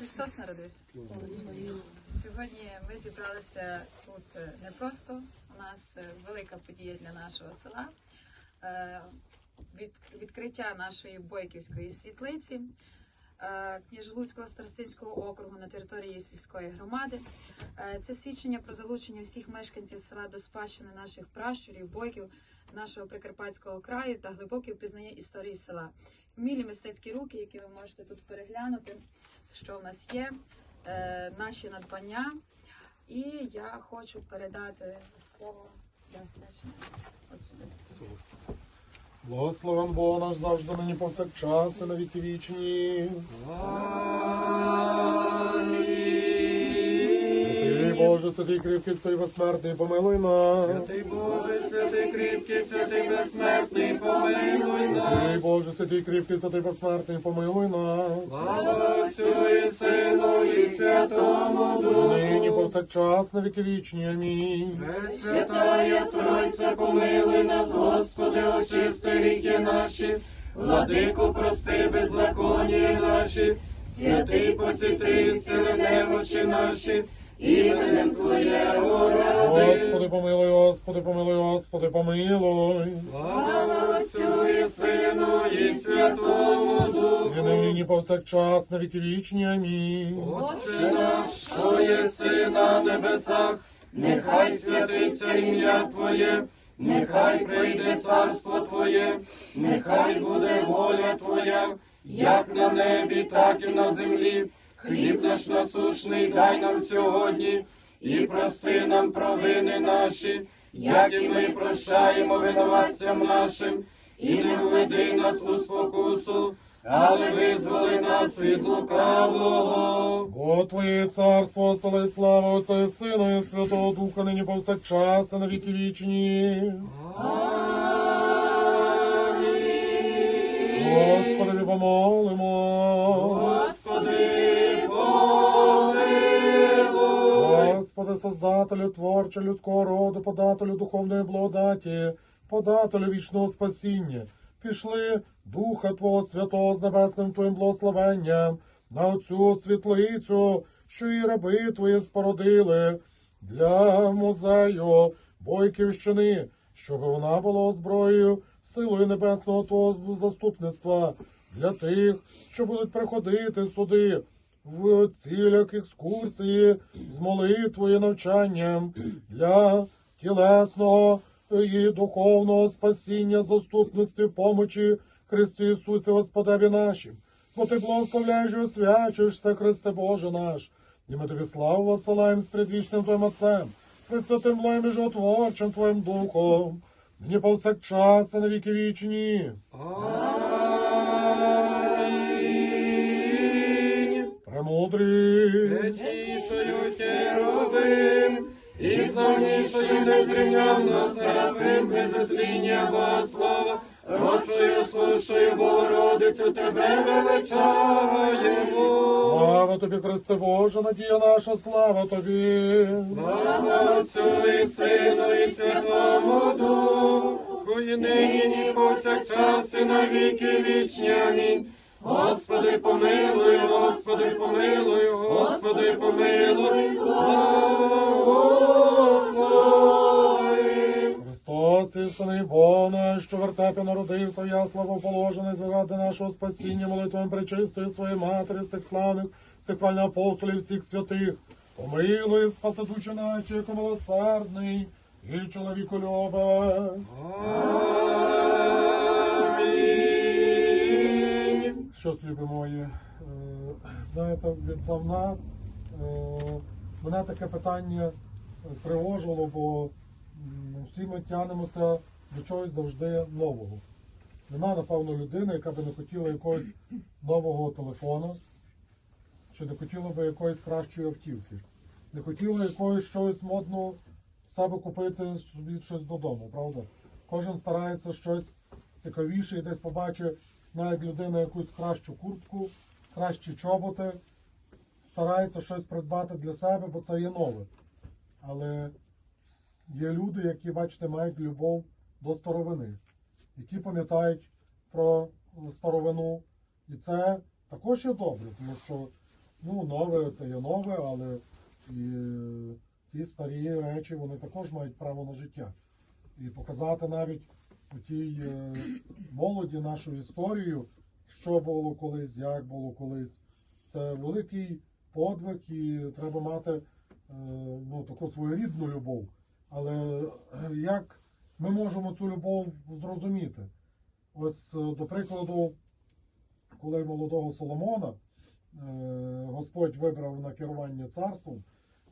Христос народився. Сьогодні ми зібралися тут е, не просто. У нас е, велика подія для нашого села. Е, Від, відкриття нашої Бойківської світлиці Княжелуцького старостинського округу на території сільської громади. Це свідчення про залучення всіх мешканців села до спадщини наших пращурів, бойків, нашого прикарпатського краю та глибоке впізнання історії села. Вмілі мистецькі руки, які ви можете тут переглянути, що в нас є, е, наші надбання. І я хочу передати слово для сюди. Благословен Бог наш завжди нині повсякчас і на віки вічні. Святий Боже, святий кріпкий, святий безсмертний, помилуй нас. Святий Боже, святий кріпкий, святий безсмертний, помилуй нас. Святий Боже, святий кріпкий, святий безсмертний, помилуй нас. Слава Отцю і Сину і Святому Духу. Нині повсякчас на віки вічні. Амінь. Святая Тройця, помилуй нас, Господи, очисти гріхи наші, владику, прости беззаконня наші, святий посіти, сили немочі наші, іменем Твоєго ради. Господи, помилуй, Господи, помилуй, Господи, помилуй. Слава Отцю і Сину і Святому Духу. І нині повсякчас на віки вічні. Амінь. Отче наш, що єси на небесах, нехай святиться ім'я Твоє, нехай прийде царство Твоє, нехай буде воля Твоя, як на небі, так і на землі. Хліб наш насушний дай нам сьогодні, і прости нам провини наші, як і ми прощаємо винуватцям нашим, і не введи нас у спокусу, але визволи нас від лукавого. Бо Твоє царство, сила і слава Отця і Сина і Святого Духа, нині повсякчас і на віки вічні. Господи, помолимо. Господи, Господи, Создателю, творче людського роду, подателю духовної благодаті, подателю вічного спасіння, пішли Духа Твого Святого з небесним Твоїм благословенням на оцю світлицю, що і раби Твої спородили для музею Бойківщини, щоб вона була зброєю силою небесного Твого заступництва для тих, що будуть приходити сюди в цілях екскурсії з молитвою навчанням для тілесного і духовного спасіння, заступництві, помочі Христу Ісусі Господеві нашим. Бо ти благословляєш і освячуєшся, Христе Боже наш. І ми тобі славу посилаємо з предвічним Твоїм Отцем, Пресвятим Млоєм і животворчим Твоїм Духом, нині повсякчас і на віки вічні. Амінь. Премудрий. Святішою херовим, і зовнішою незрівнянно серафим, без осління Богослова, родшою сушою Богородицю тебе величаємо. Слава тобі, Христе Боже, надія наша, слава тобі. Слава Отцю і Сину і Святому Духу, і нині і повсякчас і на віки вічні. Амінь. Господи, помилуй, Господи, помилуй, Господи, помилуй, благослови. Христос, істинний Бог наш, що вертепі народився, я славоположений заради нашого спасіння, молитвами пречистої своєї матері, з тих славних, всіх апостолів, всіх святих. Помилуй, спаси душі наші, яко милосердний і чоловіколюбець. Щось, любі мої, е, знаєте, віддавна е, мене таке питання тривожило, бо всі ми тягнемося до чогось завжди нового. Нема, напевно, людини, яка би не хотіла якогось нового телефону, чи не хотіла би якоїсь кращої автівки, не хотіла якоїсь щось модного себе купити собі щось додому, правда? Кожен старається щось цікавіше і десь побачить навіть людина якусь кращу куртку, кращі чоботи, старається щось придбати для себе, бо це є нове. Але є люди, які, бачите, мають любов до старовини, які пам'ятають про старовину. І це також є добре, тому що Ну, нове це є нове, але і ті старі речі вони також мають право на життя. І показати навіть у тій е, молоді нашу історію, що було колись, як було колись. Це великий подвиг, і треба мати е, ну, таку своєрідну любов. Але е, як ми можемо цю любов зрозуміти? Ось, до прикладу, коли молодого Соломона Господь вибрав на керування царством,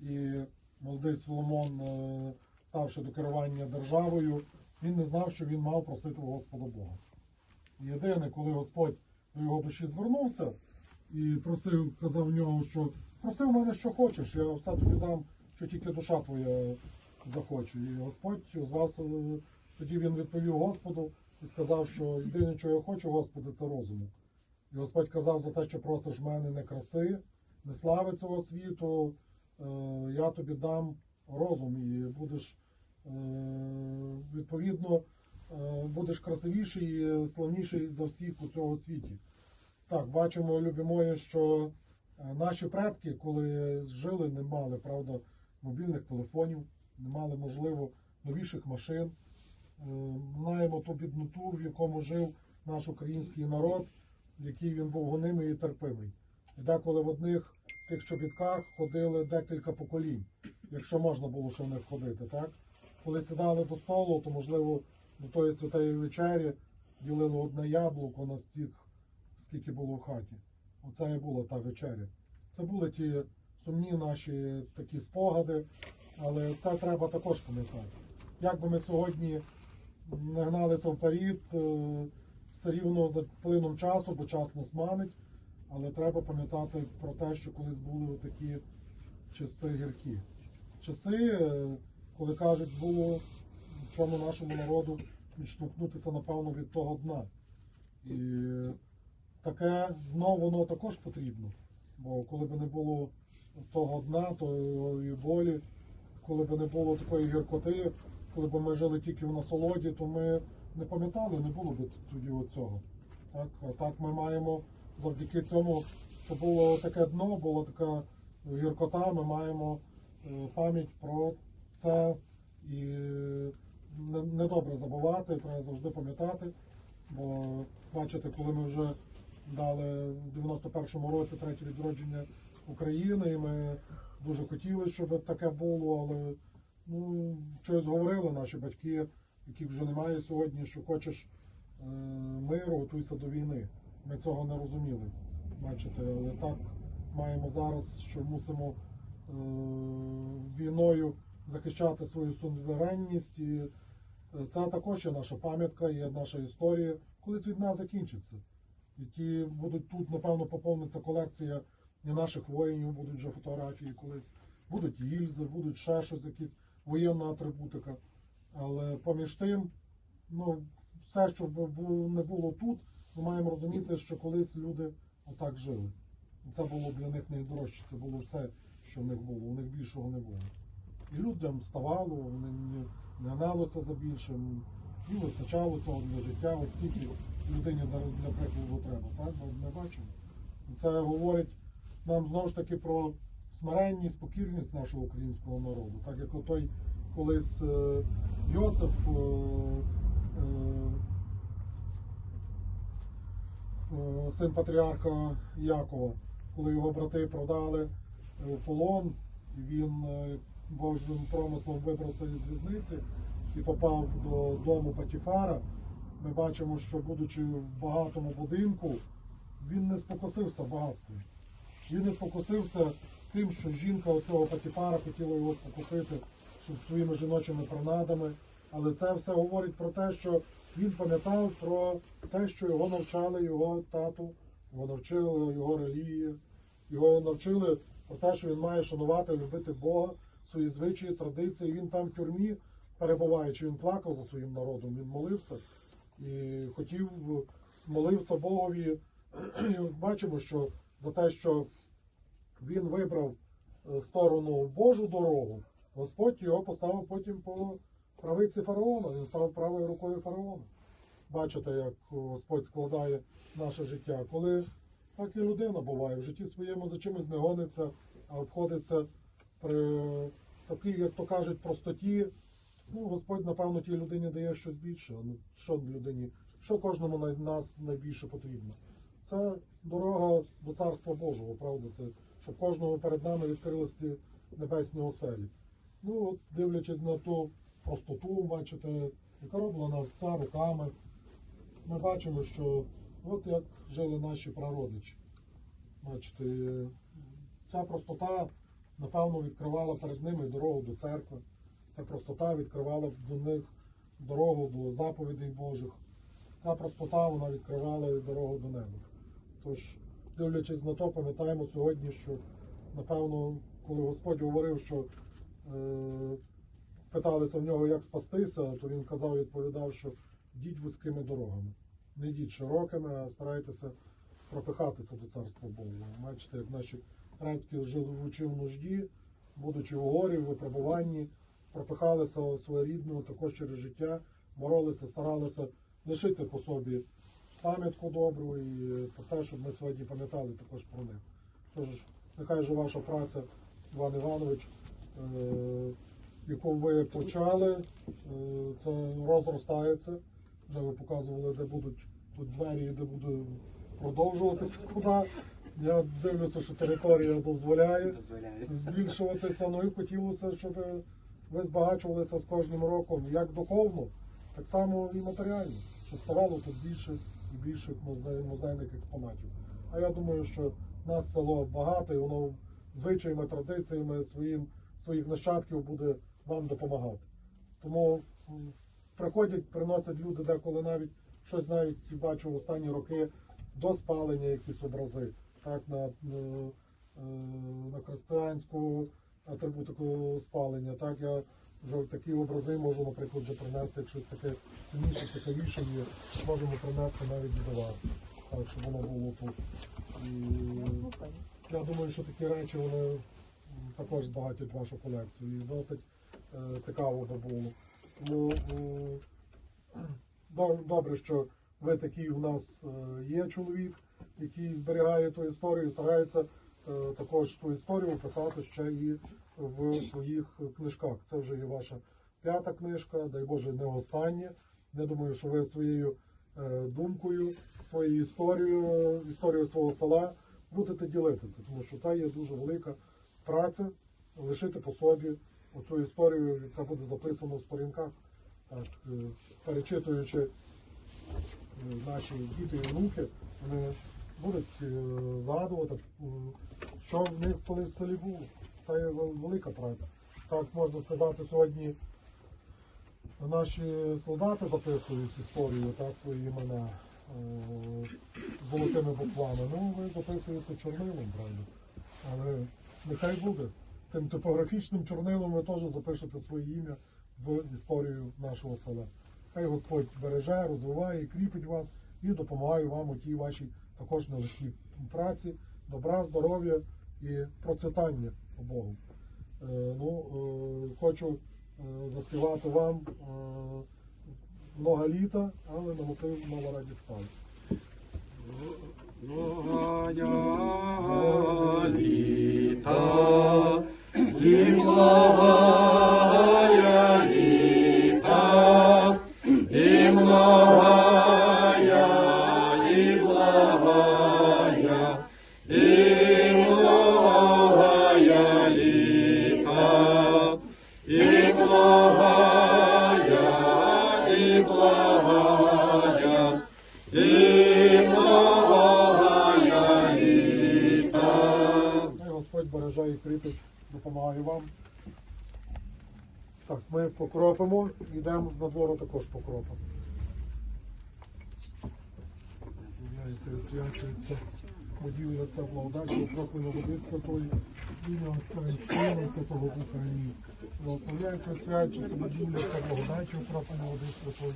і молодий Соломон, ставши до керування державою, він не знав, що він мав просити у Господа Бога. Єдине, коли Господь до його душі звернувся і просив, казав нього, що проси в мене, що хочеш, я все тобі дам, що тільки душа твоя захоче. І Господь озвався, е, тоді він відповів Господу і сказав, що єдине, що я хочу, Господи, це розуму. І Господь казав за те, що просиш мене не краси, не слави цього світу, е, я тобі дам розум і будеш відповідно е, будеш красивіший і славніший за всіх у цього світі. Так, бачимо, любі мої, що е, наші предки, коли жили, не мали, правда, мобільних телефонів, не мали, можливо, новіших машин. Е, Знаємо ту бідноту, в якому жив наш український народ, який він був гонимий і терпимий. І деколи в одних тих чобітках ходили декілька поколінь, якщо можна було ще в них ходити, так? Коли сідали до столу, то можливо до тої святої вечері ділили одне яблуко на стік, скільки було в хаті. Оце і була та вечеря. Це були ті сумні наші такі спогади, але це треба також пам'ятати. Як би ми сьогодні не гналися вперед, е, все рівно за плином часу, бо час нас манить, але треба пам'ятати про те, що колись були такі часи гіркі. Часи, е, коли кажуть, було чому нашому народу відштовхнутися, напевно, від того дна. І таке дно воно також потрібно. Бо коли б не було того дна, тої болі, коли б не було такої гіркоти, коли б ми жили тільки в насолоді, то ми не пам'ятали, не було б тоді оцього. Так, а так ми маємо завдяки цьому, що було таке дно, була така гіркота, ми маємо е, пам'ять про це і не, не забувати, треба завжди пам'ятати. Бо бачите, коли ми вже дали в 91-му році третє відродження України, і ми дуже хотіли, щоб таке було, але ну, щось говорили наші батьки, яких вже немає сьогодні, що хочеш е, миру, готуйся до війни. Ми цього не розуміли. Бачите, але так маємо зараз, що мусимо е, війною захищати свою суверенність. І е, це також є наша пам'ятка, є наша історія. Колись війна закінчиться. І ті будуть тут, напевно, поповниться колекція і наших воїнів, будуть вже фотографії колись, будуть гільзи, будуть ще щось, якісь воєнна атрибутика. Але поміж тим, ну, все, що не було тут, ми маємо розуміти, що колись люди отак жили. Це було для них найдорожче, це було все, що в них було, у них більшого не було. І людям ставало, вони не, не гналося за більшим, їм вистачало цього для життя, от скільки людині для, прикладу треба, так? Ми бачимо. І це говорить нам знову ж таки про смиренність, покірність нашого українського народу. Так як отой колись е, Йосиф е, е, син патріарха Якова, коли його брати продали в полон, він Божим промислом вибрався із в'язниці і попав до дому Патіфара. Ми бачимо, що будучи в багатому будинку, він не спокусився багатством. Він не спокусився тим, що жінка оцього Патіфара хотіла його спокусити своїми жіночими принадами. Але це все говорить про те, що він пам'ятав про те, що його навчали його тату, його навчили його релігії, його навчили про те, що він має шанувати, любити Бога, свої звичаї, традиції. Він там в тюрмі, перебуваючи, він плакав за своїм народом, він молився і хотів, молився Богові. І бачимо, що за те, що він вибрав е, сторону Божу дорогу, Господь його поставив потім по правиці фараона. Він став правою рукою фараона. Бачите, як Господь складає наше життя. Коли Так і людина буває. В житті своєму за чимось не гониться, а обходиться при такій, як то кажуть, простоті. Ну, Господь, напевно, тій людині дає щось більше. Ну, що людині, що кожному най- нас найбільше потрібно? Це дорога до Царства Божого, правда? Це щоб кожному перед нами відкрились ті небесні оселі. Ну, от, дивлячись на ту простоту, бачите, яка роблена все руками, ми бачимо, що от як жили наші прародичі. Бачите, ця простота, напевно, відкривала перед ними дорогу до церкви. Ця простота відкривала до них дорогу до заповідей Божих. Ця простота вона відкривала дорогу до неба. Тож, дивлячись на то, пам'ятаємо сьогодні, що напевно, коли Господь говорив, що е, питалися в нього, як спастися, то він казав, і відповідав, що йдіть вузькими дорогами. Не йдіть широкими, а старайтеся пропихатися до Царства Божого. Бачите, як наші предки живучи в нужді, будучи в горі, в випробуванні, пропихалися своєрідно також через життя, боролися, старалися лишити по собі пам'ятку добру і про те, щоб ми сьогодні пам'ятали також про них. Тож, нехай же ваша праця, Іван Іванович, е, яку ви почали, е, це розростається. Вже ви показували, де будуть тут двері, і де буде продовжуватися куди. Я дивлюся, що територія дозволяє збільшуватися. Ну і хотілося, щоб ви збагачувалися з кожним роком як духовно, так само і матеріально, щоб ставало тут більше і більше музейних експонатів. А я думаю, що нас село багато і воно звичаями, традиціями своїм, своїх нащадків буде вам допомагати. Тому приходять, приносять люди деколи навіть щось навіть бачу в останні роки до спалення якісь образи, так, на, е, е, на християнську атрибутику спалення. Так, я вже такі образи можу, наприклад, вже принести, щось таке цінніше, цікавіше є, можемо принести навіть і до вас, так, щоб воно було тут. І я думаю, що такі речі вони також збагатять вашу колекцію. І досить е, цікаво би було. Тому до- добре, що ви такий у нас е, є чоловік, який зберігає ту історію, старається е, також ту історію писати ще і в своїх книжках. Це вже є ваша п'ята книжка, дай Боже, не остання. Я думаю, що ви своєю е, думкою, своєю історією, історією свого села будете ділитися, тому що це є дуже велика праця лишити по собі оцю історію, яка буде записана в сторінках, так, е, перечитуючи наші діти і внуки, вони будуть е, згадувати, що в них колись в селі було. Це є велика праця. Так можна сказати, сьогодні наші солдати записують історію, так, свої імена е, золотими буквами. Ну, ви записуєте чорнилом, правильно. Але нехай буде. Тим типографічним чорнилом ви теж запишете своє ім'я в історію нашого села. Хай Господь береже, розвиває, кріпить вас і допомагає вам у тій вашій також нелегкій праці, добра, здоров'я і процвітання у Богу. Е, ну, е, хочу е, заспівати вам е, много літа, але на мотив радість стала. Многая літа, і многая літа, і многая, Господь береже і кріпить, допомагає вам. Так, ми покропимо, йдемо з надвору також покропимо. Являється, освячується будівля ця благодаті, окроплення води святої, ім'я Отця Сина, Святого Духа. Амінь. Благословляється, освячується будівля ця благодаті, окроплення води святої,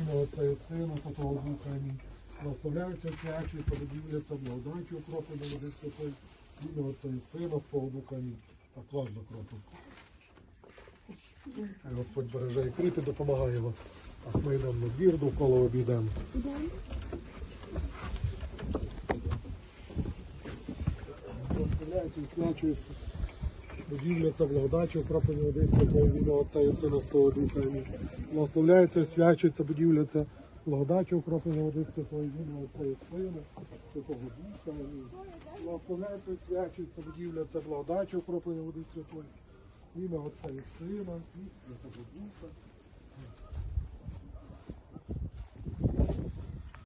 ім'я Отця Сина, Святого Духа. Амінь. Благословляється, освячується будівля ця благодаті, окроплення води святої, ім'я Отця і Сина, Святого Духа. Амінь. Так, вас закропив. Господь береже і кріпить, допомагає вам. Так, ми йдемо на двір, довкола обійдемо. Благословляється і свячується. Будівля це благодаті, окроплення води святої в ім'я Отця і Сина Святого Духа. Благословляється і свячується будівля це благодаті, окроплення води святої в Отця і Сина Святого Духа. Благословляється і свячується будівля це благодаті, окроплення води святої ім'я Отця і Сина і Святого Духа.